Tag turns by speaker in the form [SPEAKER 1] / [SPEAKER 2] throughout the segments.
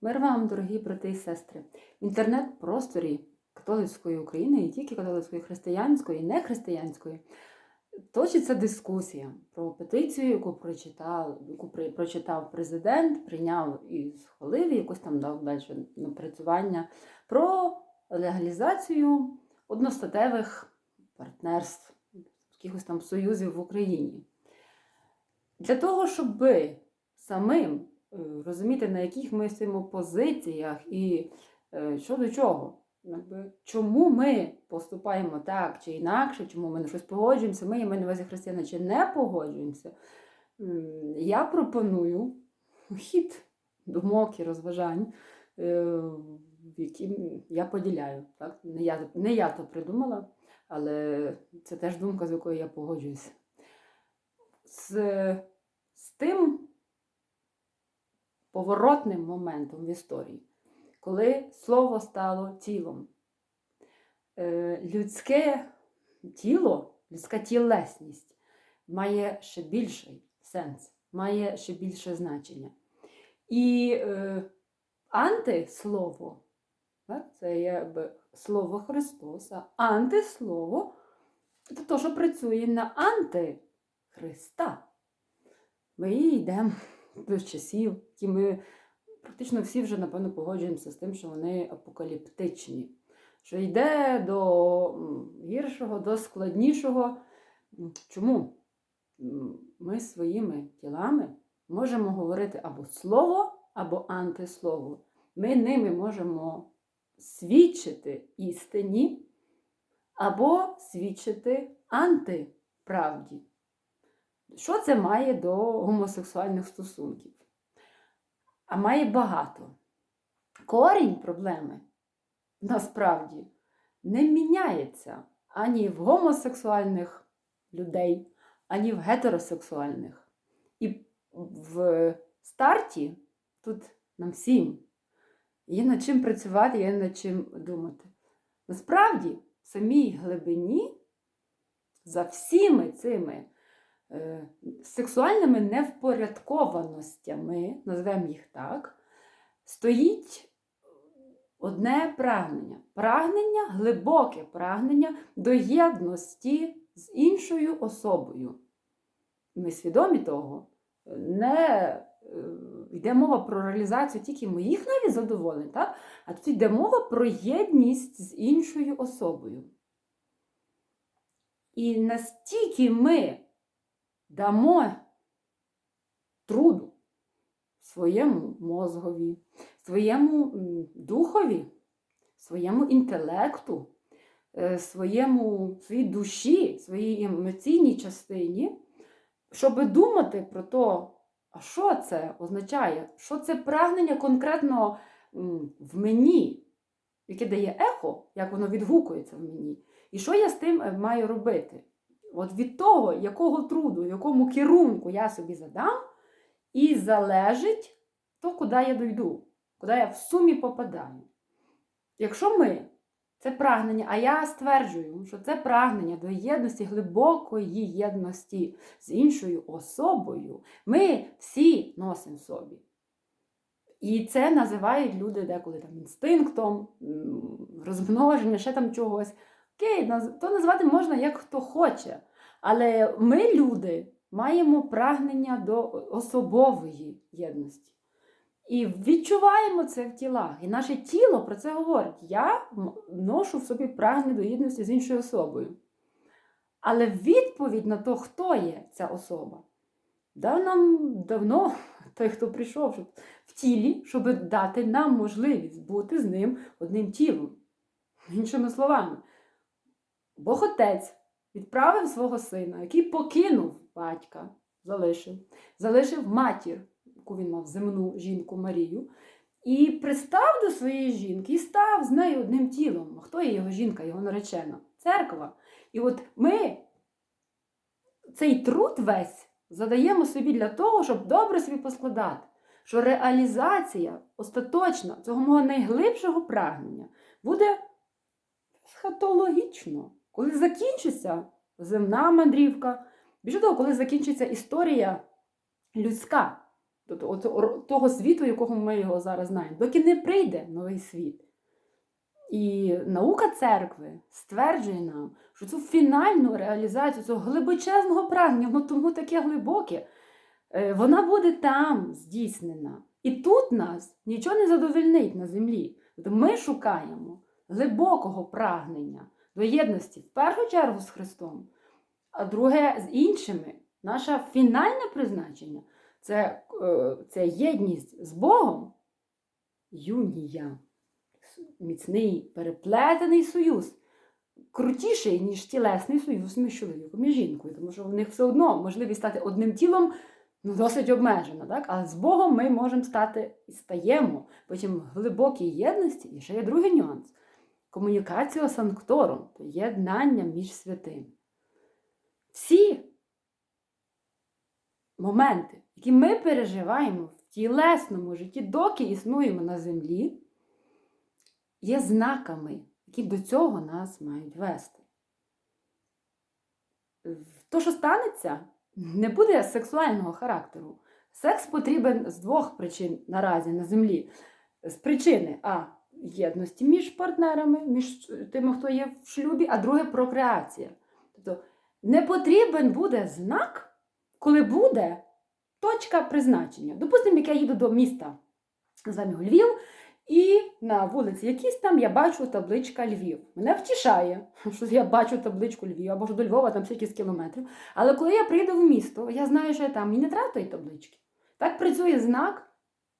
[SPEAKER 1] Мир вам, дорогі брати і сестри. В інтернет-просторі католицької України, і тільки католицької, християнської, і нехристиянської, точиться дискусія про петицію, яку прочитав, яку прочитав президент, прийняв і схвалив, і якось там дав далі напрацювання про легалізацію одностатевих партнерств, якихось там союзів в Україні. Для того, щоб самим розуміти, на яких ми стоїмо позиціях і е, що до чого. Чому ми поступаємо так чи інакше, чому ми на щось погоджуємося, ми, я маю на увазі християни, чи не погоджуємося. Я пропоную хід думок і розважань, е, які я поділяю. Так? Не, я, не я то придумала, але це теж думка, з якою я погоджуюся. З, з тим поворотним моментом в історії, коли слово стало тілом. Е, Людське тіло, людська тілесність має ще більший сенс, має ще більше значення. І е, антислово, це якби слово Христос, а антислово це те, що працює на антихриста. Ми йдемо до часів, які ми практично всі вже, напевно, погоджуємося з тим, що вони апокаліптичні, що йде до гіршого, до складнішого. Чому? Ми своїми тілами можемо говорити або слово, або антислово. Ми ними можемо свідчити істині, або свідчити антиправді. Що це має до гомосексуальних стосунків? А має багато. Корінь проблеми насправді не міняється ані в гомосексуальних людей, ані в гетеросексуальних. І в старті тут нам всім є над чим працювати, є над чим думати. Насправді, в самій глибині за всіми цими сексуальними невпорядкованостями, назвемо їх так, стоїть одне прагнення. Прагнення, глибоке прагнення до єдності з іншою особою. Ми свідомі того, не е, йде мова про реалізацію тільки моїх навіть задоволень, так? а тут йде мова про єдність з іншою особою. І настільки ми дамо труду своєму мозгові, своєму духові, своєму інтелекту, е, своєму, своїй душі, своїй емоційній частині, щоб думати про те, а що це означає, що це прагнення конкретно в мені, яке дає ехо, як воно відгукується в мені. І що я з тим е, маю робити? От від того, якого труду, якому керунку я собі задам, і залежить то, куди я дойду, куди я в сумі попадаю. Якщо ми це прагнення, а я стверджую, що це прагнення до єдності, глибокої єдності з іншою особою, ми всі носимо собі. І це називають люди деколи там інстинктом, розмноження, ще там чогось. Окей, то назвати можна як хто хоче. Але ми, люди, маємо прагнення до особової єдності. І відчуваємо це в тілах. І наше тіло про це говорить. Я ношу в собі прагнення до єдності з іншою особою. Але відповідь на те, хто є ця особа, дав нам давно той, хто прийшов в тілі, щоб дати нам можливість бути з ним одним тілом. Іншими словами, Бог Отець відправив свого сина, який покинув батька, залишив, залишив матір, яку він мав земну жінку Марію, і пристав до своєї жінки і став з нею одним тілом. Хто є його жінка, його наречена? Церква. І от ми цей труд весь задаємо собі для того, щоб добре собі поскладати, що реалізація остаточна цього мого найглибшого прагнення буде схатологічно, коли закінчиться земна мандрівка, більше того, коли закінчиться історія людська, тобто того світу, якого ми його зараз знаємо, доки не прийде новий світ. І наука церкви стверджує нам, що цю фінальну реалізацію цього глибочезного прагнення, воно тому таке глибоке, е, вона буде там здійснена. І тут нас нічого не задовольнить на землі. Тобто ми шукаємо глибокого прагнення до єдності в першу чергу з Христом, а друге з іншими. Наше фінальне призначення це, е, це єдність з Богом, юнія, міцний переплетений союз, крутіший, ніж тілесний союз між чоловіком і жінкою, тому що в них все одно можливість стати одним тілом ну, досить обмежена. Так? А з Богом ми можемо стати і стаємо. Потім в глибокій єдності і ще є другий нюанс. Комунікація санктором, то єднання між святим. Всі моменти, які ми переживаємо в тілесному житті, доки існуємо на землі, є знаками, які до цього нас мають вести. То, що станеться, не буде сексуального характеру. Секс потрібен з двох причин наразі на землі. З причини А. Єдності між партнерами, між тими, хто є в шлюбі, а друге прокреація. Тобто не потрібен буде знак, коли буде точка призначення. Допустимо, як я їду до міста його Львів, і на вулиці якійсь там я бачу табличка Львів. Мене втішає, що я бачу табличку Львів, або ж до Львова там скільки кілометрів. Але коли я прийду в місто, я знаю, що я там і не треба тої таблички. Так працює знак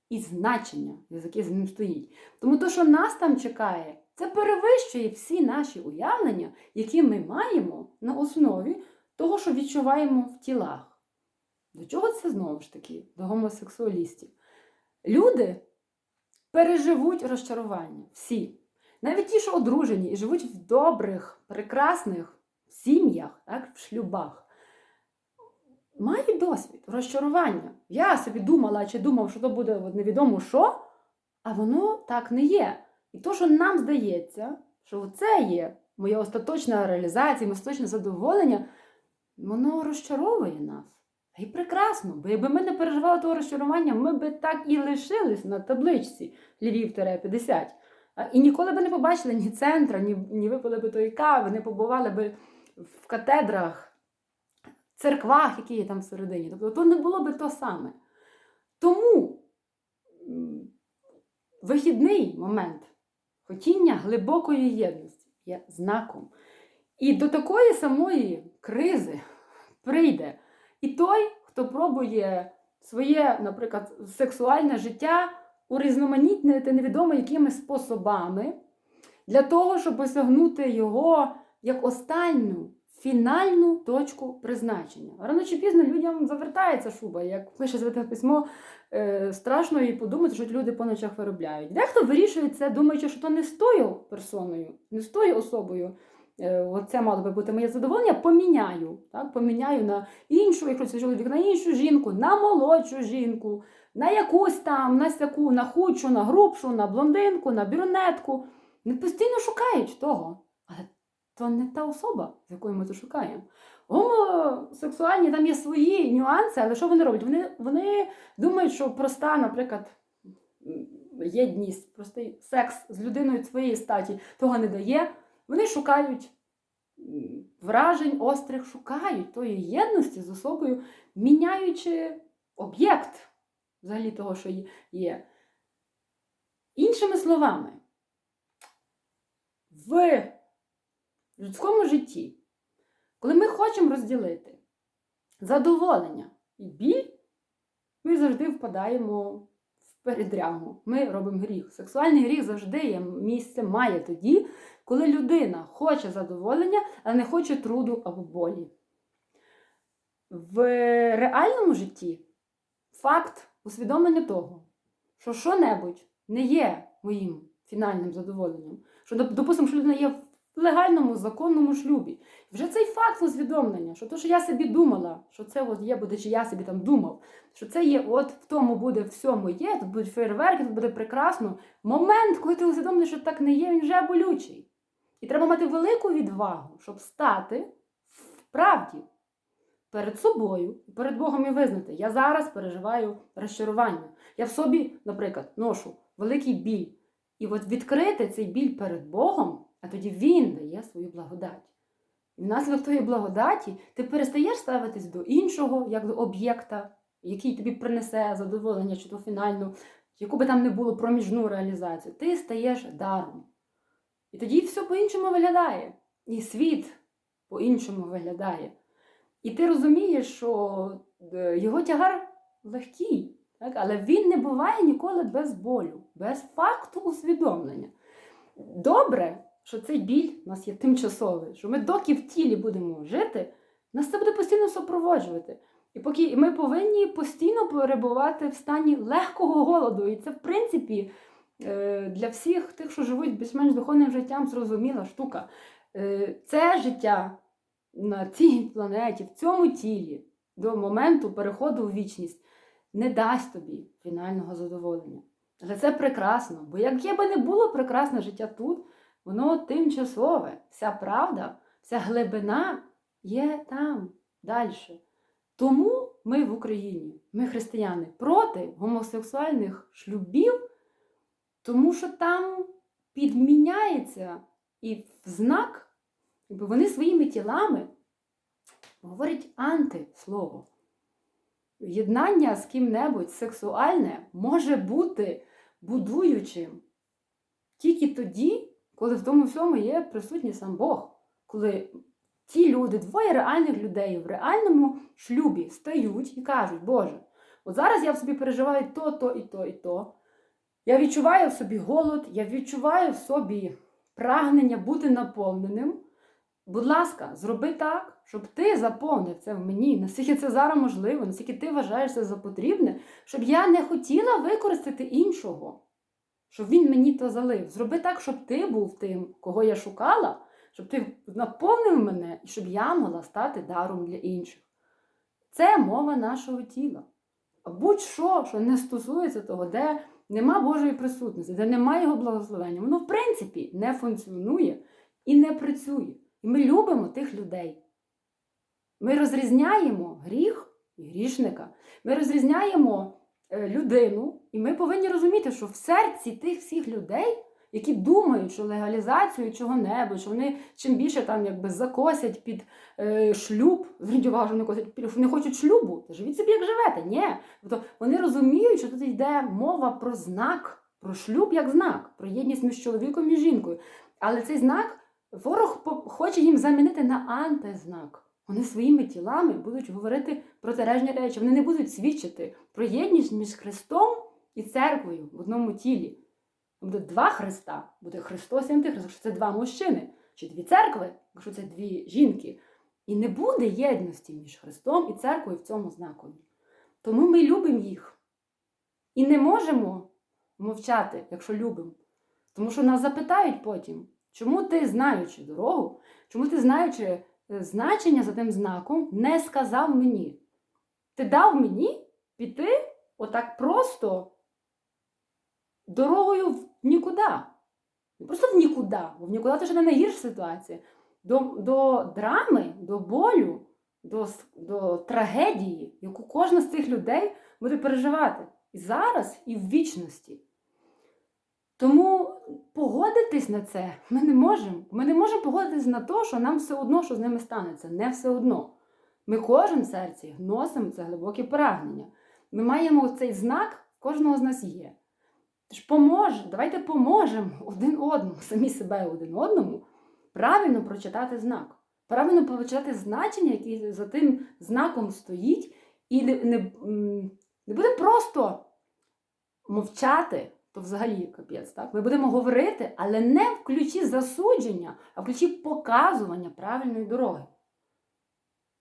[SPEAKER 1] і значення, за яке з ним стоїть. Тому то, що нас там чекає, це перевищує всі наші уявлення, які ми маємо на основі того, що відчуваємо в тілах. До чого це знову ж таки? До гомосексуалістів. Люди переживуть розчарування. Всі. Навіть ті, що одружені і живуть в добрих, прекрасних сім'ях, так, в шлюбах, мають досвід розчарування. Я собі думала чи думав, що то буде невідомо що, а воно так не є. І то, що нам здається, що це є моя остаточна реалізація, остаточне задоволення, воно розчаровує нас. І прекрасно, бо якби ми не переживали того розчарування, ми би так і лишились на табличці Львів-50. І ніколи би не побачили ні центра, ні, ні випили би тої кави, не побували би в катедрах, церквах, які є там всередині. Тобто то не було би то саме. Тому вихідний момент хотіння глибокої єдності є знаком. І до такої самої кризи прийде і той, хто пробує своє, наприклад, сексуальне життя урізноманітнити невідомо якими способами, для того, щоб осягнути його як останню фінальну точку призначення. Рано чи пізно людям завертається шуба, як пише святе письмо, е, страшно і подумати, що люди по ночах виробляють. Дехто вирішує це, думаючи, що то не з тою персоною, не з тою особою. е, Оце мало би бути моє задоволення, поміняю. Так? Поміняю на іншу, якщо чоловік, на іншу жінку, на молодшу жінку, на якусь там, на сяку, на худшу, на грубшу, на блондинку, на брюнетку. Вони постійно шукають того. То не та особа, з якою ми це шукаємо. Гомосексуальні там є свої нюанси, але що вони роблять? Вони, вони думають, що проста, наприклад, єдність, простий секс з людиною своєї статі того не дає. Вони шукають вражень острих, шукають тої єдності з особою, міняючи об'єкт взагалі того, що є. Іншими словами, в людському житті, коли ми хочемо розділити задоволення і біль, ми завжди впадаємо в передрягу. Ми робимо гріх. Сексуальний гріх завжди є місце має тоді, коли людина хоче задоволення, але не хоче труду або болі. В реальному житті факт усвідомлення того, що що-небудь не є моїм фінальним задоволенням, що, допустимо, що людина є легальному законному шлюбі. Вже цей факт усвідомлення, що то, що я собі думала, що це от є буде, чи я собі там думав, що це є, от в тому буде всьому є, тут будуть фейерверки, тут буде прекрасно. Момент, коли ти усвідомлюєш, що так не є, він вже болючий. І треба мати велику відвагу, щоб стати в перед собою перед Богом і визнати, я зараз переживаю розчарування. Я в собі, наприклад, ношу великий біль. І от відкрити цей біль перед Богом, а тоді Він дає свою благодать. І внаслідок тої благодаті ти перестаєш ставитись до іншого, як до об'єкта, який тобі принесе задоволення, чи то фінальну, яку би там не було проміжну реалізацію. Ти стаєш даром. І тоді все по-іншому виглядає. І світ по-іншому виглядає. І ти розумієш, що е, його тягар легкий, так? але він не буває ніколи без болю, без факту усвідомлення. Добре, що цей біль у нас є тимчасовий, що ми доки в тілі будемо жити, нас це буде постійно супроводжувати. І поки ми повинні постійно перебувати в стані легкого голоду. І це, в принципі, е, для всіх тих, що живуть більш-менш духовним життям, зрозуміла штука. Е, Це життя на цій планеті, в цьому тілі, до моменту переходу у вічність, не дасть тобі фінального задоволення. Але це прекрасно, бо яке би не було прекрасне життя тут, воно тимчасове. Вся правда, вся глибина є там далі. Тому ми в Україні, ми християни, проти гомосексуальних шлюбів, тому що там підміняється і в знак, вони своїми тілами говорять антислово. Єднання з ким-небудь сексуальне може бути будуючим тільки тоді, коли в тому всьому є присутній сам Бог. Коли ті люди, двоє реальних людей в реальному шлюбі стають і кажуть, Боже, от зараз я в собі переживаю то, то і то, і то. Я відчуваю в собі голод, я відчуваю в собі прагнення бути наповненим. Будь ласка, зроби так, щоб ти заповнив це в мені, наскільки це зараз можливо, наскільки ти вважаєш це за потрібне, щоб я не хотіла використати іншого, щоб він мені то залив. Зроби так, щоб ти був тим, кого я шукала, щоб ти наповнив мене і щоб я могла стати даром для інших. Це мова нашого тіла. А будь-що, що не стосується того, де нема Божої присутності, де немає його благословення, воно в принципі не функціонує і не працює. І ми любимо тих людей. Ми розрізняємо гріх і грішника. Ми розрізняємо е, людину, і ми повинні розуміти, що в серці тих всіх людей, які думають, що легалізацію чого-небудь, що вони чим більше там якби закосять під е, шлюб, зверніть увагу, вони косять під вони хочуть шлюбу, живіть собі, як живете. Ні. Тобто вони розуміють, що тут йде мова про знак, про шлюб як знак, про єдність між чоловіком і жінкою. Але цей знак ворог хоче їм замінити на антизнак. Вони своїми тілами будуть говорити протилежні речі. Вони не будуть свідчити про єдність між Христом і церквою в одному тілі. Буде два Христа, буде Христос і Антихрист, якщо це два мужчини, чи дві церкви, якщо це дві жінки. І не буде єдності між Христом і церквою в цьому знакові. Тому ми любимо їх. І не можемо мовчати, якщо любимо. Тому що нас запитають потім, чому ти, знаючи дорогу, чому ти, знаючи е, значення за тим знаком, не сказав мені. Ти дав мені піти отак просто дорогою в нікуди. Не просто в нікуди, бо в нікуди це ж не найгірша ситуація. До, до драми, до болю, до, до трагедії, яку кожна з цих людей буде переживати і зараз, і в вічності. Тому погодитись на це ми не можемо. Ми не можемо погодитись на те, що нам все одно, що з ними станеться. Не все одно. Ми кожен серці носимо це глибоке прагнення. Ми маємо цей знак, кожного з нас є. Тож поможе, давайте поможемо один одному, самі себе один одному, правильно прочитати знак, правильно прочитати значення, яке за тим знаком стоїть, і не, не, не буде просто мовчати, то взагалі капець. Так? Ми будемо говорити, але не в ключі засудження, а в ключі показування правильної дороги.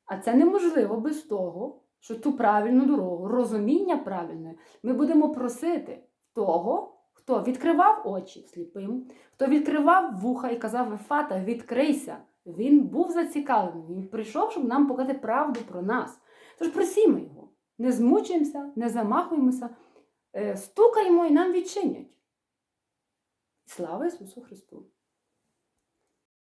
[SPEAKER 1] А це неможливо без того, що ту правильну дорогу, розуміння правильне, ми будемо просити того, хто відкривав очі сліпим, хто відкривав вуха і казав Ефата, відкрийся. Він був зацікавлений, він прийшов, щоб нам показати правду про нас. Тож просімо його, не змучуємося, не замахуємося, е, стукаємо і нам відчинять. Слава Ісусу Христу!